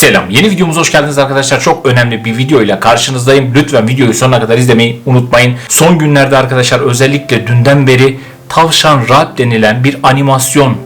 Selam. Yeni videomuza hoş geldiniz arkadaşlar. Çok önemli bir video ile karşınızdayım. Lütfen videoyu sonuna kadar izlemeyi unutmayın. Son günlerde arkadaşlar özellikle dünden beri Tavşan Rap denilen bir animasyon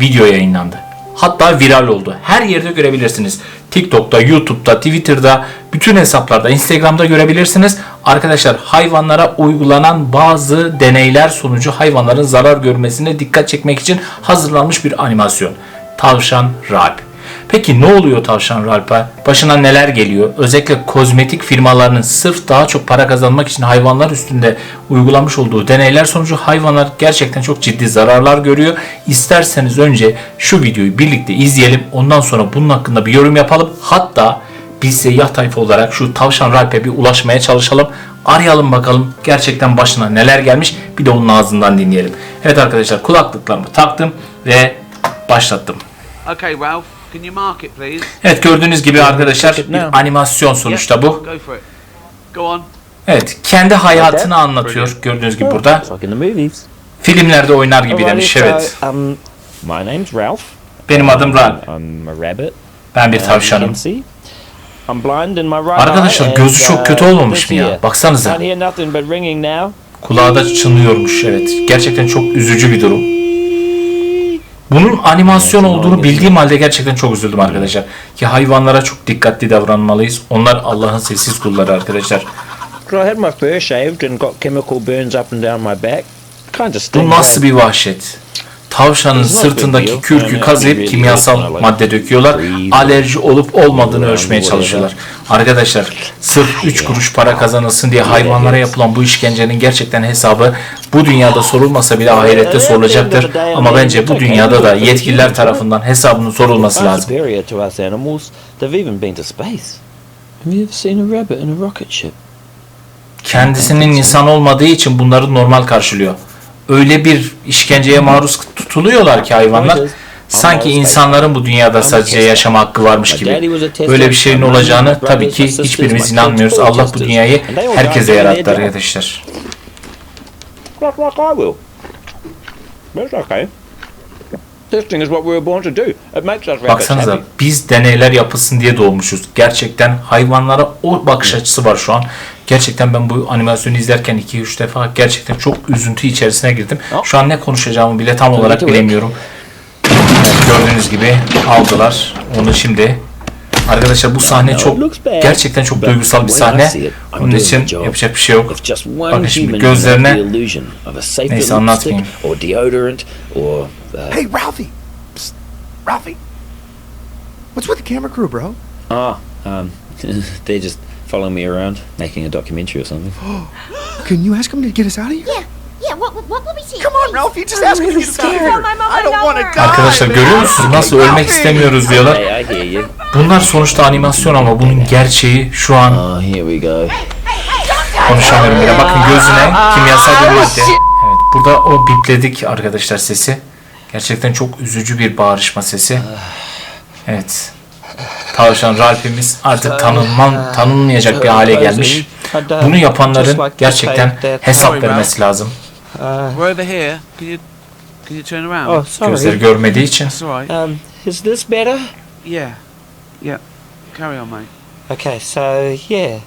video yayınlandı. Hatta viral oldu. Her yerde görebilirsiniz. TikTok'ta, YouTube'da, Twitter'da, bütün hesaplarda, Instagram'da görebilirsiniz. Arkadaşlar hayvanlara uygulanan bazı deneyler sonucu hayvanların zarar görmesine dikkat çekmek için hazırlanmış bir animasyon. Tavşan Rap. Peki ne oluyor tavşan Ralp'a? Başına neler geliyor? Özellikle kozmetik firmalarının sırf daha çok para kazanmak için hayvanlar üstünde uygulamış olduğu deneyler sonucu hayvanlar gerçekten çok ciddi zararlar görüyor. İsterseniz önce şu videoyu birlikte izleyelim. Ondan sonra bunun hakkında bir yorum yapalım. Hatta biz seyyah tayfa olarak şu tavşan Ralp'e bir ulaşmaya çalışalım. Arayalım bakalım gerçekten başına neler gelmiş. Bir de onun ağzından dinleyelim. Evet arkadaşlar kulaklıklarımı taktım ve başlattım. Okay, Ralph, can you mark it, please? Evet gördüğünüz gibi arkadaşlar bir animasyon sonuçta bu. Go for it. Go on. Evet kendi hayatını anlatıyor gördüğünüz gibi burada. The movies. Filmlerde oynar gibi demiş evet. um, Ralph. Benim adım Ralph. I'm a rabbit. Ben bir you tavşanım. Arkadaşlar, gözü çok kötü uh, olmamış mı ya? Baksanıza. Kulağı da çınlıyormuş evet. Gerçekten çok üzücü bir durum. Bunun animasyon olduğunu bildiğim halde gerçekten çok üzüldüm arkadaşlar. Ki hayvanlara çok dikkatli davranmalıyız. Onlar Allah'ın sessiz kulları arkadaşlar. Bu nasıl bir vahşet? Tavşanın sırtındaki kürkü kazıyıp kimyasal madde döküyorlar. Alerji olup olmadığını ölçmeye çalışıyorlar. Arkadaşlar sırf 3 kuruş para kazanılsın diye hayvanlara yapılan bu işkencenin gerçekten hesabı bu dünyada sorulmasa bile ahirette sorulacaktır. Ama bence bu dünyada da yetkililer tarafından hesabının sorulması lazım. Kendisinin insan olmadığı için bunları normal karşılıyor. Öyle bir işkenceye maruz tutuluyorlar ki hayvanlar. Sanki insanların bu dünyada sadece yaşama hakkı varmış gibi. Böyle bir şeyin olacağını tabii ki hiçbirimiz inanmıyoruz. Allah bu dünyayı herkese yarattı arkadaşlar. Like, like I will. That's okay. Testing is what we were born to do. It makes us Baksanıza happy. biz deneyler yapılsın diye doğmuşuz. Gerçekten hayvanlara o bakış açısı var şu an. Gerçekten ben bu animasyonu izlerken 2-3 defa gerçekten çok üzüntü içerisine girdim. Şu an ne konuşacağımı bile tam olarak bilemiyorum. Evet, gördüğünüz gibi aldılar onu şimdi. Arkadaşlar bu sahne çok gerçekten çok duygusal bir sahne. Onun için yapacak bir şey yok. Just one Bakın şimdi gözlerine- the illusion of a safe Neyse, anlatmayayım. or deodorant or uh, Hey, Ralphie! Psst, Ralphie! What's with the camera crew, bro? ah um they're just following me around making a documentary or something. Can you ask them to get us out of here? Yeah, yeah. What, what, what will we see? Come on, just to get scared. I don't want to die. Arkadaşlar görüyor musunuz nasıl ölmek istemiyoruz diyorlar. Hey, I hear you. Bunlar sonuçta animasyon ama bunun gerçeği şu an Oh, here we go. konuşamıyorum bile. Bakın gözüne kimyasal bir madde. Evet burada o bipledik arkadaşlar sesi. Gerçekten çok üzücü bir bağırışma sesi. Evet. Tavşan Ralph'imiz artık tanınman, tanınmayacak bir hale gelmiş. Bunu yapanların gerçekten hesap vermesi lazım. We're over here. Can you can you turn around? Oh, sorry. Gözleri görmediği için. That's all right. Um, is this better? Yeah. Yeah. Carry on, mate. Okay, so yeah,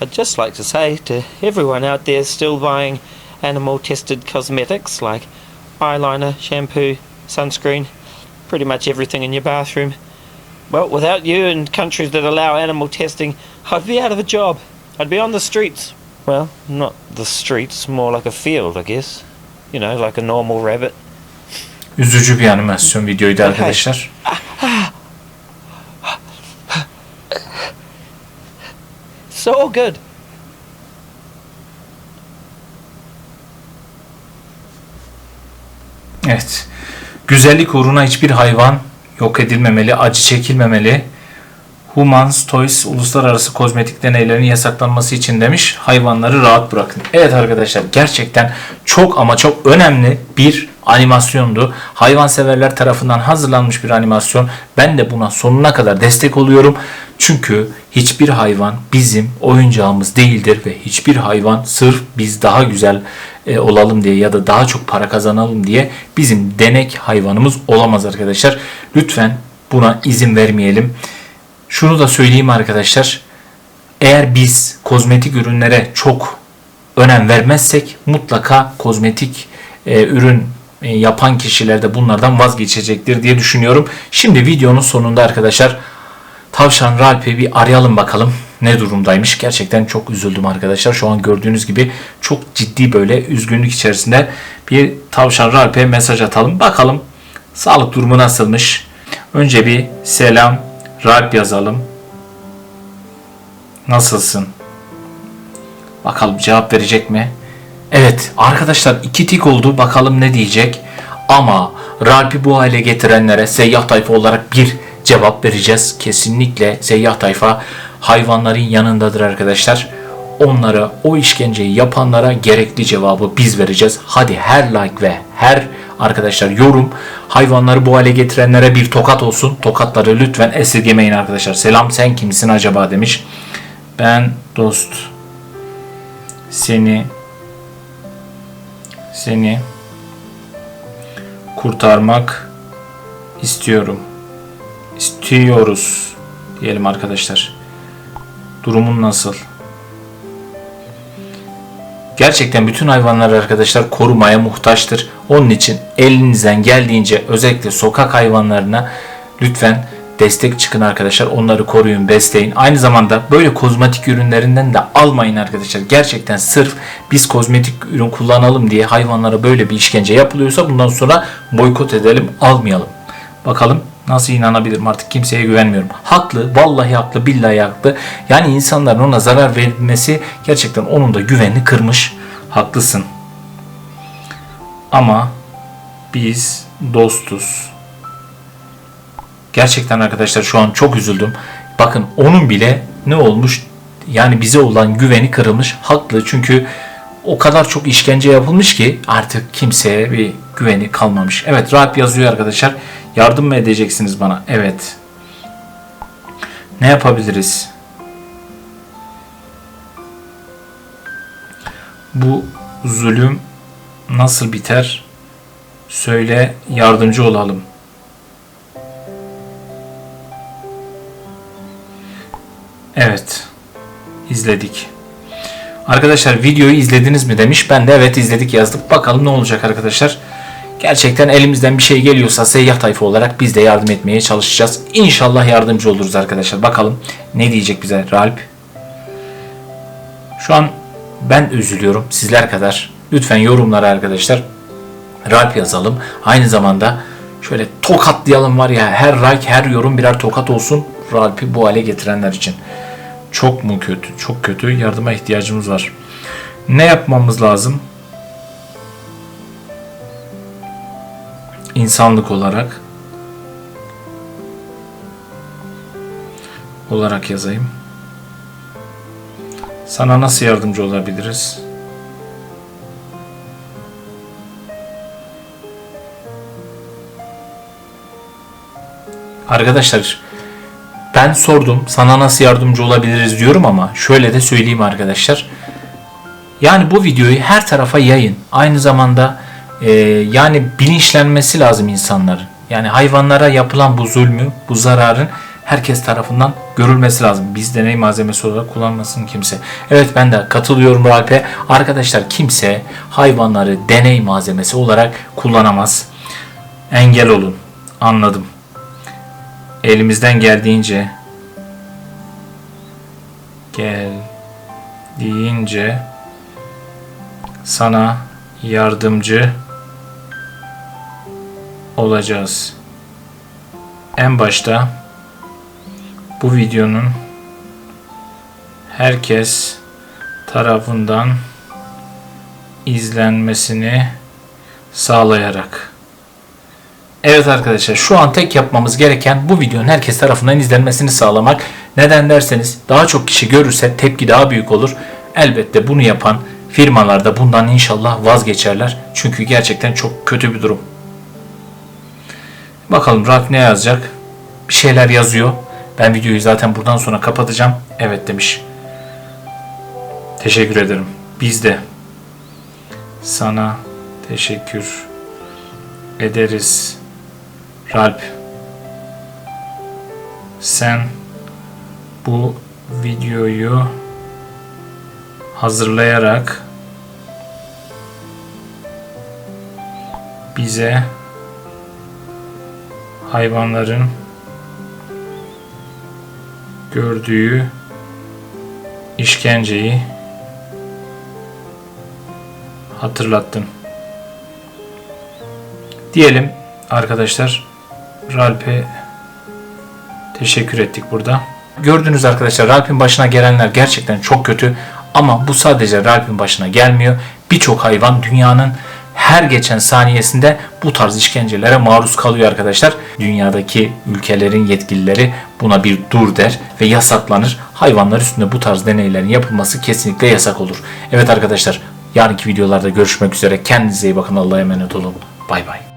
I'd just like to say to everyone out there still buying animal tested cosmetics like eyeliner, shampoo, sunscreen, pretty much everything in your bathroom. Well, without you and countries that allow animal testing, I'd be out of a job. I'd be on the streets. Well, not the streets, more like a field, I guess. You know, like a normal rabbit. Üzücü bir animasyon videoydu arkadaşlar. All good. Evet. Güzellik uğruna hiçbir hayvan yok edilmemeli, acı çekilmemeli. Humans Toys uluslararası kozmetik deneylerin yasaklanması için demiş. Hayvanları rahat bırakın. Evet arkadaşlar gerçekten çok ama çok önemli bir animasyondu. Hayvanseverler tarafından hazırlanmış bir animasyon. Ben de buna sonuna kadar destek oluyorum. Çünkü hiçbir hayvan bizim oyuncağımız değildir ve hiçbir hayvan sırf biz daha güzel e, olalım diye ya da daha çok para kazanalım diye bizim denek hayvanımız olamaz arkadaşlar. Lütfen buna izin vermeyelim. Şunu da söyleyeyim arkadaşlar. Eğer biz kozmetik ürünlere çok önem vermezsek mutlaka kozmetik e, ürün e, yapan kişiler de bunlardan vazgeçecektir diye düşünüyorum. Şimdi videonun sonunda arkadaşlar Tavşan Ralp'i bir arayalım bakalım ne durumdaymış. Gerçekten çok üzüldüm arkadaşlar. Şu an gördüğünüz gibi çok ciddi böyle üzgünlük içerisinde bir Tavşan Ralp'e mesaj atalım. Bakalım sağlık durumu nasılmış. Önce bir selam Ralp yazalım. Nasılsın? Bakalım cevap verecek mi? Evet arkadaşlar iki tik oldu. Bakalım ne diyecek. Ama Ralp'i bu hale getirenlere seyyah tayfa olarak bir cevap vereceğiz. Kesinlikle seyyah tayfa hayvanların yanındadır arkadaşlar. Onlara o işkenceyi yapanlara gerekli cevabı biz vereceğiz. Hadi her like ve her arkadaşlar yorum hayvanları bu hale getirenlere bir tokat olsun. Tokatları lütfen esirgemeyin arkadaşlar. Selam sen kimsin acaba demiş. Ben dost seni seni kurtarmak istiyorum. İstiyoruz diyelim arkadaşlar. Durumun nasıl? Gerçekten bütün hayvanlar arkadaşlar korumaya muhtaçtır. Onun için elinizden geldiğince özellikle sokak hayvanlarına lütfen destek çıkın arkadaşlar. Onları koruyun, besleyin. Aynı zamanda böyle kozmetik ürünlerinden de almayın arkadaşlar. Gerçekten sırf biz kozmetik ürün kullanalım diye hayvanlara böyle bir işkence yapılıyorsa bundan sonra boykot edelim, almayalım. Bakalım nasıl inanabilirim artık kimseye güvenmiyorum. Haklı, vallahi haklı, billahi haklı. Yani insanların ona zarar vermesi gerçekten onun da güvenini kırmış. Haklısın. Ama biz dostuz. Gerçekten arkadaşlar şu an çok üzüldüm. Bakın onun bile ne olmuş? Yani bize olan güveni kırılmış. Haklı çünkü o kadar çok işkence yapılmış ki artık kimseye bir güveni kalmamış. Evet Rahat yazıyor arkadaşlar. Yardım mı edeceksiniz bana? Evet. Ne yapabiliriz? Bu zulüm nasıl biter? Söyle yardımcı olalım. Evet. izledik. Arkadaşlar videoyu izlediniz mi demiş. Ben de evet izledik yazdık. Bakalım ne olacak arkadaşlar. Gerçekten elimizden bir şey geliyorsa seyyah tayfa olarak biz de yardım etmeye çalışacağız. İnşallah yardımcı oluruz arkadaşlar. Bakalım ne diyecek bize Ralp. Şu an ben üzülüyorum sizler kadar. Lütfen yorumlara arkadaşlar Ralp yazalım. Aynı zamanda şöyle tokatlayalım var ya her like her yorum birer tokat olsun Ralp'i bu hale getirenler için. Çok mu kötü? Çok kötü. Yardıma ihtiyacımız var. Ne yapmamız lazım? İnsanlık olarak olarak yazayım. Sana nasıl yardımcı olabiliriz? Arkadaşlar ben sordum sana nasıl yardımcı olabiliriz diyorum ama şöyle de söyleyeyim arkadaşlar. Yani bu videoyu her tarafa yayın. Aynı zamanda e, yani bilinçlenmesi lazım insanların. Yani hayvanlara yapılan bu zulmü, bu zararın herkes tarafından görülmesi lazım. Biz deney malzemesi olarak kullanmasın kimse. Evet ben de katılıyorum Ralp'e. Arkadaşlar kimse hayvanları deney malzemesi olarak kullanamaz. Engel olun. Anladım elimizden geldiğince geldiğince sana yardımcı olacağız. En başta bu videonun herkes tarafından izlenmesini sağlayarak Evet arkadaşlar şu an tek yapmamız gereken bu videonun herkes tarafından izlenmesini sağlamak. Neden derseniz daha çok kişi görürse tepki daha büyük olur. Elbette bunu yapan firmalar da bundan inşallah vazgeçerler. Çünkü gerçekten çok kötü bir durum. Bakalım Ralf ne yazacak? Bir şeyler yazıyor. Ben videoyu zaten buradan sonra kapatacağım. Evet demiş. Teşekkür ederim. Biz de sana teşekkür ederiz. Ralp sen bu videoyu hazırlayarak bize hayvanların gördüğü işkenceyi hatırlattın. Diyelim arkadaşlar Ralp'e teşekkür ettik burada. Gördüğünüz arkadaşlar Ralp'in başına gelenler gerçekten çok kötü ama bu sadece Ralp'in başına gelmiyor. Birçok hayvan dünyanın her geçen saniyesinde bu tarz işkencelere maruz kalıyor arkadaşlar. Dünyadaki ülkelerin yetkilileri buna bir dur der ve yasaklanır. Hayvanlar üstünde bu tarz deneylerin yapılması kesinlikle yasak olur. Evet arkadaşlar yarınki videolarda görüşmek üzere. Kendinize iyi bakın. Allah'a emanet olun. Bay bay.